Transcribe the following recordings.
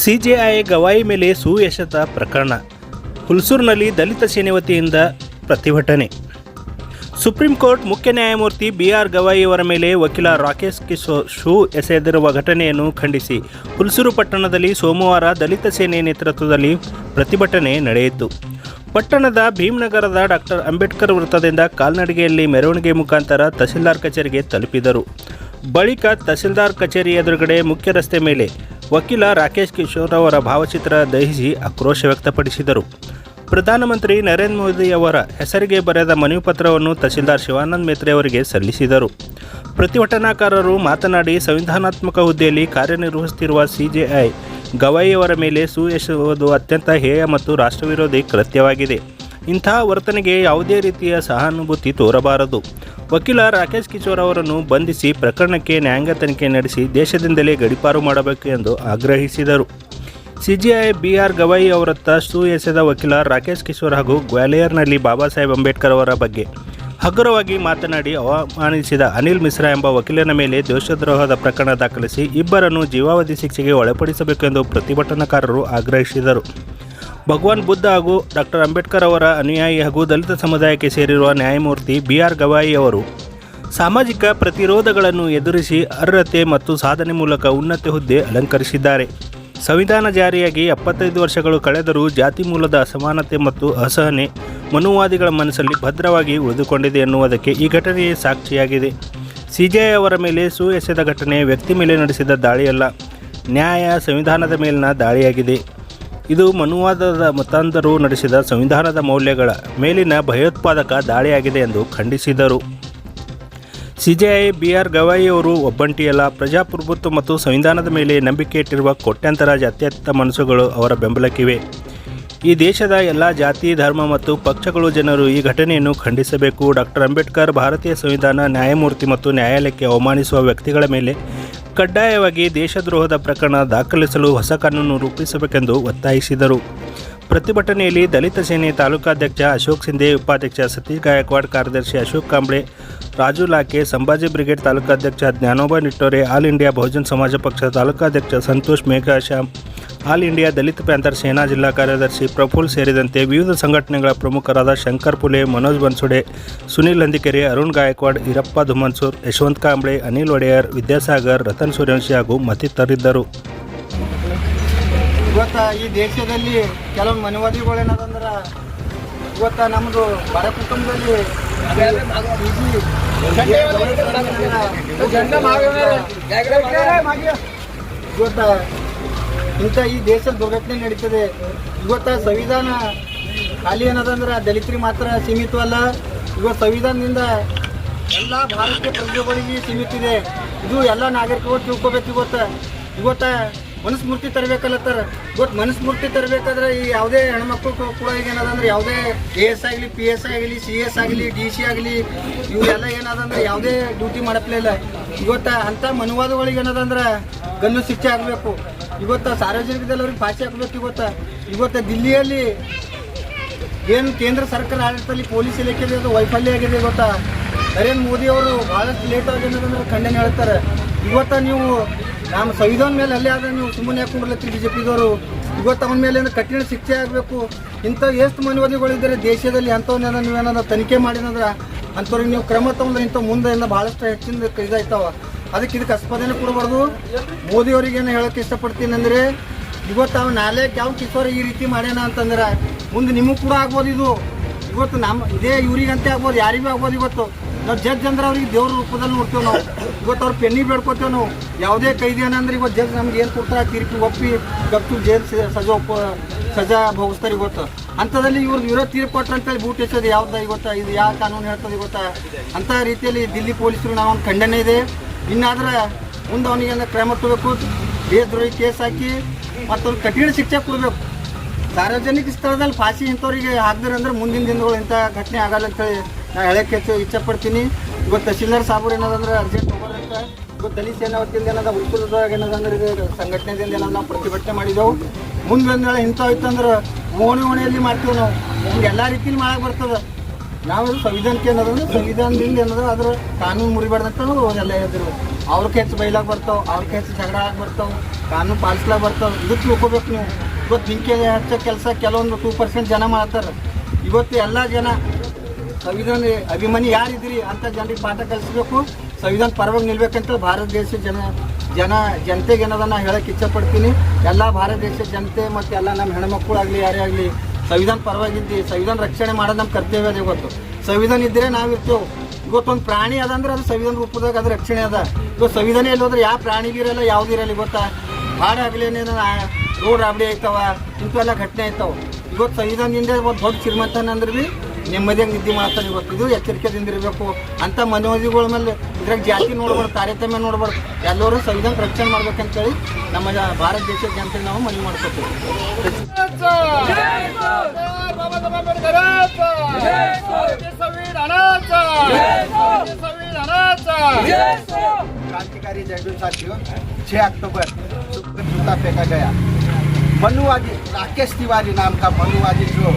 CJI Gavai ಮೇಲೆ ಸುಯಶತ ಪ್ರಕರಣ. ಹುಲ್ಸೂರಿನಲ್ಲಿ ದಲಿತ ಸೇನೆ ವತಿಯಿಂದ ಪ್ರತಿಭಟನೆ. ಸುಪ್ರೀಂ ಕೋರ್ಟ್ ಮುಖ್ಯ ನ್ಯಾಯಮೂರ್ತಿ ಬಿ ಆರ್ ಗವಾಯಿ ಅವರ ಮೇಲೆ ವಕೀಲ ರಾಕೇಶ್ ಕಿಶೋ ಶೂ ಎಸೆದಿರುವ ಘಟನೆಯನ್ನು ಖಂಡಿಸಿ. ಹುಲ್ಸೂರು ಪಟ್ಟಣದಲ್ಲಿ ಸೋಮವಾರ ದಲಿತ ಸೇನೆ ನೇತೃತ್ವದಲ್ಲಿ ಪ್ರತಿಭಟನೆ ನಡೆಯಿತು. ಪಟ್ಟಣದ ಭೀಮನಗರದ ಡಾಕ್ಟರ್ ಅಂಬೇಡ್ಕರ್ ವೃತ್ತದಿಂದ ಕಾಲ್ನಡಿಗೆಯಲ್ಲಿ ಮೆರವಣಿಗೆ ಮುಖಾಂತರ ತಹಸೀಲ್ದಾರ್ ಕಚೇರಿಗೆ ತಲುಪಿದರು. ಬಳಿಕ ತಹಸೀಲ್ದಾರ್ ಕಚೇರಿ ಎದುರುಗಡೆ ಮುಖ್ಯ ರಸ್ತೆ ಮೇಲೆ ವಕೀಲ ರಾಕೇಶ್ ಕಿಶೋರ್ ಅವರ ಭಾವಚಿತ್ರ ದಹಿಸಿ ಆಕ್ರೋಶ ವ್ಯಕ್ತಪಡಿಸಿದರು. ಪ್ರಧಾನಮಂತ್ರಿ ನರೇಂದ್ರ ಮೋದಿ ಅವರ ಹೆಸರಿಗೆ ಬರೆದ ಮನವಿ ಪತ್ರವನ್ನು ತಹಸೀಲ್ದಾರ್ ಶಿವಾನಂದ್ ಮೇತ್ರೆ ಅವರಿಗೆ ಸಲ್ಲಿಸಿದರು. ಪ್ರತಿಭಟನಾಕಾರರು ಮಾತನಾಡಿ ಸಂವಿಧಾನಾತ್ಮಕ ಹುದ್ದೆಯಲ್ಲಿ ಕಾರ್ಯನಿರ್ವಹಿಸುತ್ತಿರುವ ಸಿಜೆಐ ಗವಾಯಿಯವರ ಮೇಲೆ ಸುಯಶುವುದು ಅತ್ಯಂತ ಹೇಯ ಮತ್ತು ರಾಷ್ಟ್ರವಿರೋಧಿ ಕೃತ್ಯವಾಗಿದೆ. ಇಂತಹ ವರ್ತನೆಗೆ ಯಾವುದೇ ರೀತಿಯ ಸಹಾನುಭೂತಿ ತೋರಬಾರದು. ವಕೀಲ ರಾಕೇಶ್ ಕಿಶೋರ್ ಅವರನ್ನು ಬಂಧಿಸಿ ಪ್ರಕರಣಕ್ಕೆ ನ್ಯಾಯಾಂಗ ತನಿಖೆ ನಡೆಸಿ ದೇಶದಿಂದಲೇ ಗಡಿಪಾರು ಮಾಡಬೇಕು ಎಂದು ಆಗ್ರಹಿಸಿದರು. ಸಿಜಿಐ ಬಿ ಆರ್ ಗವಾಯಿ ಅವರತ್ತ ಸು ಎಸೆದ ವಕೀಲ ರಾಕೇಶ್ ಕಿಶೋರ್ ಹಾಗೂ ಗ್ವಾಲಿಯರ್ನಲ್ಲಿ ಬಾಬಾ ಸಾಹೇಬ್ ಅಂಬೇಡ್ಕರ್ ಅವರ ಬಗ್ಗೆ ಹಗುರವಾಗಿ ಮಾತನಾಡಿ ಅವಮಾನಿಸಿದ ಅನಿಲ್ ಮಿಶ್ರಾ ಎಂಬ ವಕೀಲನ ಮೇಲೆ ದೇಶದ್ರೋಹದ ಪ್ರಕರಣ ದಾಖಲಿಸಿ ಇಬ್ಬರನ್ನು ಜೀವಾವಧಿ ಶಿಕ್ಷೆಗೆ ಒಳಪಡಿಸಬೇಕೆಂದು ಪ್ರತಿಭಟನಾಕಾರರು ಆಗ್ರಹಿಸಿದರು. ಭಗವಾನ್ ಬುದ್ಧ ಹಾಗೂ ಡಾಕ್ಟರ್ ಅಂಬೇಡ್ಕರ್ ಅವರ ಅನುಯಾಯಿ ಹಾಗೂ ದಲಿತ ಸಮುದಾಯಕ್ಕೆ ಸೇರಿರುವ ನ್ಯಾಯಮೂರ್ತಿ ಬಿ ಆರ್ ಗವಾಯಿ ಅವರು ಸಾಮಾಜಿಕ ಪ್ರತಿರೋಧಗಳನ್ನು ಎದುರಿಸಿ ಅರ್ಹತೆ ಮತ್ತು ಸಾಧನೆ ಮೂಲಕ ಉನ್ನತ ಹುದ್ದೆ ಅಲಂಕರಿಸಿದ್ದಾರೆ. ಸಂವಿಧಾನ ಜಾರಿಯಾಗಿ ಎಪ್ಪತ್ತೈದು ವರ್ಷಗಳು ಕಳೆದರೂ ಜಾತಿ ಮೂಲದ ಅಸಮಾನತೆ ಮತ್ತು ಅಸಹನೆ ಮನುವಾದಿಗಳ ಮನಸ್ಸಲ್ಲಿ ಭದ್ರವಾಗಿ ಉಳಿದುಕೊಂಡಿದೆ ಎನ್ನುವುದಕ್ಕೆ ಈ ಘಟನೆಯೇ ಸಾಕ್ಷಿಯಾಗಿದೆ. ಸಿಜೆಐ ಅವರ ಮೇಲೆ ಸು ಎಸೆದ ಘಟನೆ ವ್ಯಕ್ತಿ ಮೇಲೆ ನಡೆಸಿದ ದಾಳಿಯಲ್ಲ, ನ್ಯಾಯ ಸಂವಿಧಾನದ ಮೇಲಿನ ದಾಳಿಯಾಗಿದೆ. ಇದು ಮನುವಾದದ ಮತಾಂಧರು ನಡೆಸಿದ ಸಂವಿಧಾನದ ಮೌಲ್ಯಗಳ ಮೇಲಿನ ಭಯೋತ್ಪಾದಕ ದಾಳಿಯಾಗಿದೆ ಎಂದು ಖಂಡಿಸಿದರು. ಸಿಜೆಐ ಬಿ ಆರ್ ಗವಾಯಿ ಅವರು ಒಬ್ಬಂಟಿಯಲ್ಲ. ಪ್ರಜಾಪ್ರಭುತ್ವ ಮತ್ತು ಸಂವಿಧಾನದ ಮೇಲೆ ನಂಬಿಕೆ ಇಟ್ಟಿರುವ ಕೋಟ್ಯಾಂತರ ಜಾತ್ಯತೀತ ಮನಸ್ಸುಗಳು ಅವರ ಬೆಂಬಲಕ್ಕಿವೆ. ಈ ದೇಶದ ಎಲ್ಲ ಜಾತಿ, ಧರ್ಮ ಮತ್ತು ಪಕ್ಷಗಳು ಜನರು ಈ ಘಟನೆಯನ್ನು ಖಂಡಿಸಬೇಕು. ಡಾಕ್ಟರ್ ಅಂಬೇಡ್ಕರ್ ಭಾರತೀಯ ಸಂವಿಧಾನ, ನ್ಯಾಯಮೂರ್ತಿ ಮತ್ತು ನ್ಯಾಯಾಲಯಕ್ಕೆ ಅವಮಾನಿಸುವ ವ್ಯಕ್ತಿಗಳ ಮೇಲೆ ಕಡ್ಡಾಯವಾಗಿ ದೇಶದ್ರೋಹದ ಪ್ರಕರಣ ದಾಖಲಿಸಲು ಹೊಸ ಕಾನೂನು ರೂಪಿಸಬೇಕೆಂದು ಒತ್ತಾಯಿಸಿದರು. ಪ್ರತಿಭಟನೆಯಲ್ಲಿ ದಲಿತ ಸೇನೆ ತಾಲೂಕಾಧ್ಯಕ್ಷ ಅಶೋಕ್ ಸಿಂಧೆ, ಉಪಾಧ್ಯಕ್ಷ ಸತೀಶ್ ಗಾಯಕ್ವಾಡ್, ಕಾರ್ಯದರ್ಶಿ ಅಶೋಕ್ ಕಾಂಬ್ಳೆ, ರಾಜು ಲಾಕೆ, ಸಂಭಾಜಿ ಬ್ರಿಗೇಡ್ ತಾಲೂಕಾಧ್ಯಕ್ಷ ಜ್ಞಾನೋಬಾ ನಿಟ್ಟೋರೆ, ಆಲ್ ಇಂಡಿಯಾ ಬಹುಜನ್ ಸಮಾಜ ಪಕ್ಷ ತಾಲೂಕಾಧ್ಯಕ್ಷ Santosh Meghashyam all India Dalit panther Sena ಜಿಲ್ಲಾ ಕಾರ್ಯದರ್ಶಿ ಪ್ರಫುಲ್ ಸೇರಿದಂತೆ ವಿವಿಧ ಸಂಘಟನೆಗಳ ಪ್ರಮುಖರಾದ ಶಂಕರ್ ಪುಲೆ ಮನೋಜ್ ಬನ್ಸುಡೆ ಸುನಿಲ್ ಹಂದಿಕೆರೆ ಅರುಣ್ ಗಾಯಕ್ವಾಡ್ ಈರಪ್ಪ ಧುಮನ್ಸೂರ್ ಯಶವಂತ್ ಕಾಂಬ್ಳೆ ಅನಿಲ್ ಒಡೆಯರ್ ವಿದ್ಯಾಸಾಗರ್ ರತನ್ ಸೂರ್ಯವಂಶಿ ಹಾಗೂ ಮತ್ತಿತರರಿದ್ದರು ಇವತ್ತ ಈ ದೇಶದಲ್ಲಿ ಕೆಲವು ಮನುವಾದಿಗಳು ಏನದಂದ್ರೆ ಇವತ್ತ ನಮ್ಮದು ಬಡ ಕುಟುಂಬದಲ್ಲಿ ಇವತ್ತ ಇಂಥ ಈ ದೇಶದ ದುರ್ಘಟನೆ ನಡೀತದೆ. ಇವತ್ತು ಸಂವಿಧಾನ ಖಾಲಿ ಏನದಂದ್ರೆ ದಲಿತರಿಗೆ ಮಾತ್ರ ಸೀಮಿತವಲ್ಲ ಇವತ್ತು ಸಂವಿಧಾನದಿಂದ ಎಲ್ಲ ಭಾರತೀಯ ಪ್ರಜೆಗಳಿಗೆ ಸೀಮಿತ ಇದೆ. ಇದು ಎಲ್ಲ ನಾಗರಿಕರು ತಿಳ್ಕೊಬೇಕು ಇವತ್ತು. ಇವತ್ತು ಮನುಸ್ಮೃತಿ ತರಬೇಕಲ್ಲತ್ತಾರ ಇವತ್ತು ಮನಸ್ಮೂರ್ತಿ ತರಬೇಕಾದ್ರೆ ಈ ಯಾವುದೇ ಹೆಣ್ಮಕ್ಳು ಕೂಡ ಈಗ ಏನದಂದ್ರೆ ಯಾವುದೇ ಎ ಎಸ್ ಆಗಲಿ, ಪಿ ಎಸ್ ಆಗಲಿ, ಸಿ ಎಸ್ ಆಗಲಿ, ಡಿ ಸಿ ಆಗಲಿ ಇವೆಲ್ಲ ಏನದಂದ್ರೆ ಯಾವುದೇ ಡ್ಯೂಟಿ ಮಾಡಪ್ಲೇ ಇಲ್ಲ. ಇವತ್ತ ಅಂತ ಮನುವಾದಗಳಿಗೆ ಏನದಂದ್ರೆ ಗಲ್ಲು ಶಿಕ್ಷೆ ಆಗಬೇಕು. ಇವತ್ತ ಸಾರ್ವಜನಿಕದಲ್ಲಿ ಅವ್ರಿಗೆ ಭಾಷೆ ಹಾಕ್ಬೇಕು ಇವತ್ತ. ಇವತ್ತ ದಿಲ್ಲಿಯಲ್ಲಿ ಏನು ಕೇಂದ್ರ ಸರ್ಕಾರ ಆಡಳಿತದಲ್ಲಿ ಪೊಲೀಸ್ ಇಲಾಖೆಯಲ್ಲಿ ಅದು ವೈಫಲ್ಯ ಆಗಿದೆ ಇವತ್ತ ನರೇಂದ್ರ ಮೋದಿ ಅವರು ಭಾಳಷ್ಟು ಆಗಿ ಏನಂದ್ರೆ ಖಂಡನೆ ಹೇಳ್ತಾರೆ. ಇವತ್ತ ನೀವು ನಮ್ಮ ಸಂವಿಧಾನ ಮೇಲೆ ಅಲ್ಲೇ ಆದ್ರೆ ನೀವು ಸುಮ್ಮನೆ ಹಾಕೊಂಡ್ಬಿಡ್ಲತ್ತಿ ಬಿ ಜೆ ಪಿದವರು ಇವತ್ತು ಅವನ ಮೇಲೆ ಕಠಿಣ ಶಿಕ್ಷೆ ಆಗಬೇಕು. ಇಂಥ ಎಷ್ಟು ಮನುವಾದಿಗಳಿದ್ದಾರೆ ದೇಶದಲ್ಲಿ ಅಂಥವನ್ನೆಲ್ಲ ನೀವೇನಾದ್ರು ತನಿಖೆ ಮಾಡಿನಂದ್ರೆ ಅಂಥವ್ರಿಗೆ ನೀವು ಕ್ರಮ ತಗೊಂಡು ಇಂಥ ಮುಂದೆಯಿಂದ ಭಾಳಷ್ಟು ಹೆಚ್ಚಿನ ಇದಾಯ್ತಾವ ಅದಕ್ಕೆ ಇದಕ್ಕೆ ಆಸ್ಪದನೆ ಕೊಡಬಾರ್ದು. ಮೋದಿಯವ್ರಿಗೆ ಏನು ಹೇಳೋಕ್ಕೆ ಇಷ್ಟಪಡ್ತೀನಿ ಅಂದರೆ, ಇವತ್ತು ಅವ ನಾಳೆ ಯಾವ ಕಿಶೋರ್ ಈ ರೀತಿ ಮಾಡ್ಯಾನ ಅಂತಂದ್ರೆ, ಮುಂದೆ ನಿಮಗೂ ಕೂಡ ಆಗ್ಬೋದು ಇದು. ಇವತ್ತು ನಮ್ಮ ಇದೇ ಇವ್ರಿಗಂತೆ ಆಗ್ಬೋದು, ಯಾರಿಗೂ ಆಗ್ಬೋದು ಇವತ್ತು. ನಾವು ಜಡ್ಜ್ ಅಂದ್ರೆ ಅವ್ರಿಗೆ ದೇವ್ರ ರೂಪದಲ್ಲಿ ನೋಡ್ತೇವೆ ನಾವು. ಇವತ್ತು ಅವ್ರು ಪೆನ್ನಿ ಬೇಡ್ಕೊತೇವೆ ನಾವು. ಯಾವುದೇ ಕೈದಿ ಏನಂದ್ರೆ ಇವತ್ತು ಜಡ್ಜ್ ನಮ್ಗೆ ಏನು ಕೊಡ್ತಾರೆ ತೀರ್ಪು ಒಪ್ಪಿ ಗಪ್ತು ಜೇಲ್ ಸಜಾ ಸಜಾ ಭೋಗಿಸ್ತಾರೆ ಗೊತ್ತು. ಅಂಥದ್ರಲ್ಲಿ ಇವ್ರ ವಿರೋಧ ತೀರ್ಪು ಅಂತೇಳಿ ಬೂಟ್ ಎಸೋದು ಯಾವ್ದು ಗೊತ್ತಾ? ಇದು ಯಾವ ಕಾನೂನು ಹೇಳ್ತದೆ ಗೊತ್ತಾ? ಅಂಥ ರೀತಿಯಲ್ಲಿ ದಿಲ್ಲಿ ಪೊಲೀಸರು ನಾವು ಖಂಡನೆ ಇದೆ. ಇನ್ನಾದ್ರೆ ಮುಂದೆ ಅವನಿಗೆ ಕ್ರಮ ತಗೋಬೇಕು ದೇಶದ್ರೋಹಿ ಕೇಸ್ ಹಾಕಿ ಮತ್ತೊಂದು ಕಠಿಣ ಶಿಕ್ಷೆ ಕೊಡಬೇಕು. ಸಾರ್ವಜನಿಕ ಸ್ಥಳದಲ್ಲಿ ಫಾಸಿ ಇಂಥವ್ರಿಗೆ ಹಾಕಿದ್ರೆ ಅಂದ್ರೆ ಮುಂದಿನ ದಿನಗಳು ಇಂಥ ಘಟನೆ ಆಗಲ್ಲ ಅಂತೇಳಿ ನಾನು ಹೇಳಕ್ಕೆ ಹೆಚ್ಚು ಇಚ್ಛೆ ಪಡ್ತೀನಿ. ಇವತ್ತು ತಹಶೀಲ್ದಾರ್ ಸಾಬ್ರು ಏನದಂದ್ರೆ ಅರ್ಜೆಂಟ್ ಹೋಗೋದಂತ ದಲಿತ ಸೇನಾ ವತಿಯಿಂದ ಏನದ ಹುಡುಕುದಾಗ ಏನದ ಅಂದ್ರೆ ಇದು ಸಂಘಟನೆದಿಂದ ಏನದ ನಾವು ಪ್ರತಿಭಟನೆ ಮಾಡಿದೆವು. ಮುಂದೆ ಒಂದ್ ಇಂಥ ಇತ್ತಂದ್ರೆ ಓಣಿ ಓಣಿಯಲ್ಲಿ ಮಾಡ್ತೀವಿ ನಾವು. ನಮ್ಗೆ ಎಲ್ಲ ರೀತಿಲಿ ಮಾಡಕ್ಕೆ ಬರ್ತದೆ. ನಾವು ಸಂವಿಧಾನಕ್ಕೆ ಏನದಂದ್ರೆ ಸಂವಿಧಾನದಿಂದ ಏನದ ಅದ್ರ ಕಾನೂನು ಮುರಿಬಾರ್ದಂತ ಎಲ್ಲ ಹೇಳಿದ್ರು. ಅವ್ರಕ್ಕೆ ಹೆಚ್ಚು ಬೈಲಾಗ ಬರ್ತಾವೆ, ಅವ್ರಕ್ಕೆ ಹೆಚ್ಚು ಜಗಳ ಆಗಿ ಬರ್ತಾವೆ, ಕಾನೂನು ಪಾಲಿಸ್ಲಾಗ ಬರ್ತಾವೆ. ಇದಕ್ಕೆ ತಿಳ್ಕೊಬೇಕು ನೀವು. ಇವತ್ತು ಹಿಂಗೆ ಹಚ್ಚೋ ಕೆಲಸ ಕೆಲವೊಂದು ಟೂ ಪರ್ಸೆಂಟ್ ಜನ ಮಾಡ್ತಾರೆ. ಇವತ್ತು ಎಲ್ಲ ಜನ ಸಂವಿಧಾನ ಅಭಿಮಾನಿ ಯಾರಿದ್ದೀರಿ ಅಂತ ಜನರಿಗೆ ಪಾಠ ಕಲಿಸ್ಬೇಕು. ಸಂವಿಧಾನ ಪರವಾಗಿ ನಿಲ್ಬೇಕಂತ ಭಾರತ ದೇಶದ ಜನ ಜನ ಜನತೆಗೆ ಏನದನ್ನ ಹೇಳಕ್ಕೆ ಇಚ್ಛಪಡ್ತೀನಿ. ಎಲ್ಲ ಭಾರತ ದೇಶದ ಜನತೆ ಮತ್ತು ಎಲ್ಲ ನಮ್ಮ ಹೆಣ್ಮಕ್ಳು ಆಗಲಿ, ಯಾರೇ ಆಗಲಿ, ಸಂವಿಧಾನ ಪರವಾಗಿದ್ದು, ಸಂವಿಧಾನ ರಕ್ಷಣೆ ಮಾಡೋದು ನಮ್ಮ ಕರ್ತವ್ಯ ಅದೇ ಇವತ್ತು ಸಂವಿಧಾನ ಇದ್ದರೆ ನಾವಿರ್ತೇವೆ ಇವತ್ತೊಂದು ಪ್ರಾಣಿ ಅದಂದ್ರೆ ಅದು ಸಂವಿಧಾನ ರೂಪದಾಗ ಅದು ರಕ್ಷಣೆ ಅದ. ಇವತ್ತು ಸಂವಿಧಾನ ಎಲ್ಲಿ ಹೋದ್ರೆ ಯಾವ ಪ್ರಾಣಿಗಿರಲ್ಲ ಯಾವ್ದಿರಲ್ಲ ಗೊತ್ತಾ? ಭಾಳ ಗೊತ್ತಾ ಹಾಡಾಗಲಿ ರೋಡ್ ರಾಬಡಿ ಆಯ್ತವ ಇಂಥವೆಲ್ಲ ಘಟನೆ ಆಯ್ತವ ಇವತ್ತು ಸಂವಿಧಾನದಿಂದ ಒಂದು ದೊಡ್ಡ ಶ್ರೀಮಂತನ ಅಂದ್ರೆ ಭೀ ನೆಮ್ಮದಿಯಾಗಿ ನಿದ್ದೆ ಮಾಡ್ತಾನೆ ಇವತ್ತು ಇದು ಎಚ್ಚರಿಕೆದಿಂದ ಇರಬೇಕು ಅಂತ ಮನೋಜಿಗಳ ಮೇಲೆ ಇದ್ರಾಗ ಜಾತಿ ನೋಡ್ಬಾರ್ದು ತಾರತಮ್ಯ ನೋಡ್ಬಾರ್ದು ಎಲ್ಲರೂ ಸಂವಿಧಾನ ರಕ್ಷಣೆ ಮಾಡ್ಬೇಕಂತೇಳಿ ನಮ್ಮ ಜ- ಭಾರತ ದೇಶದ ಜನತೆಗೆ ನಾವು ಮನವಿ ಮಾಡ್ಕೊತೀವಿ बाबासाहेब आंबेडकरांचा संविधानाचा संविधानाचा क्रांतिकारी जयवीर साथियों छह अक्टूबर सुप्रीम जूता फेंका गया मनुवादी राकेश तिवारी नाम का मनुवादी जो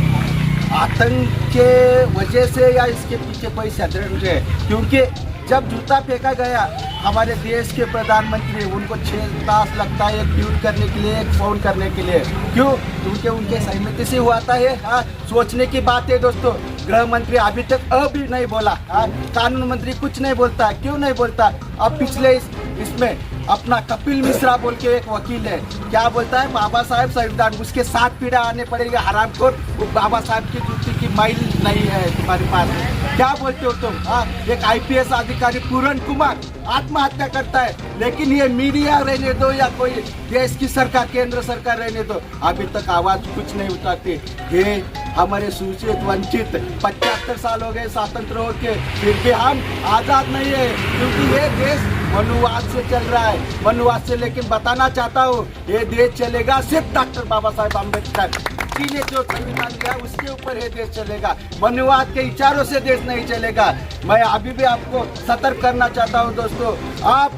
आतंक के वजह से या इसके पीछे कोई षड्यंत्र है? क्योंकि जब जूता फेंका गया हमारे देश के प्रधानमंत्री उनको छः तास लगता है एक ट्वीट करने के लिए एक फ़ोन करने के लिए। क्यों? क्योंकि उनके सहमति से हुआ था ये हाँ सोचने की बात है दोस्तों। गृह मंत्री अभी तक अभी नहीं बोला हाँ कानून मंत्री कुछ नहीं बोलता क्यों नहीं बोलता? अब पिछले इस, इसमें अपना कपिल मिश्रा बोल के एक वकील है। क्या बोलता है? बाबा साहेब संविधान, उसके साथ पीड़ा आने पड़ेगा हराम को। बाबा साहब की जूती की माइल नहीं है तुम्हारे पास। क्या बोलते हो तुम? हाँ एक आईपीएस अधिकारी पूरन कुमार आत्महत्या करता है। लेकिन ये मीडिया रहने दो या कोई देश की सरकार, केंद्र सरकार रहने दो। अभी तक आवाज़ कुछ नहीं उठाती। ये हमारे सूचित वंचित, पचहत्तर साल हो गए, स्वतंत्र होके फिर भी हम आज़ाद नहीं है। क्योंकि ये देश मनुवाद से चल रहा है। मनुवाद से लेकिन बताना चाहता हूँ, ये देश चलेगा सिर्फ़ डॉक्टर बाबा साहेब अंबेडकर जी ने जो संविधान दिया उसके ऊपर ये देश चलेगा। मनुवाद के विचारों से देश नहीं चलेगा। मैं अभी भी आपको सतर्क करना चाहता हूँ दोस्तों, आप,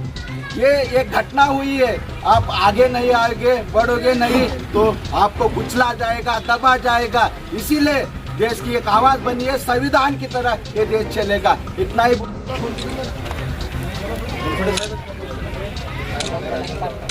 ये एक घटना हुई है, आप आगे नहीं आएँगे, बढ़ोगे नहीं तो आपको कुचला जाएगा, दबा जाएगा। इसीलिए देश की एक आवाज़ बनी है, संविधान की तरह ये देश चलेगा। इतना ही Thank you.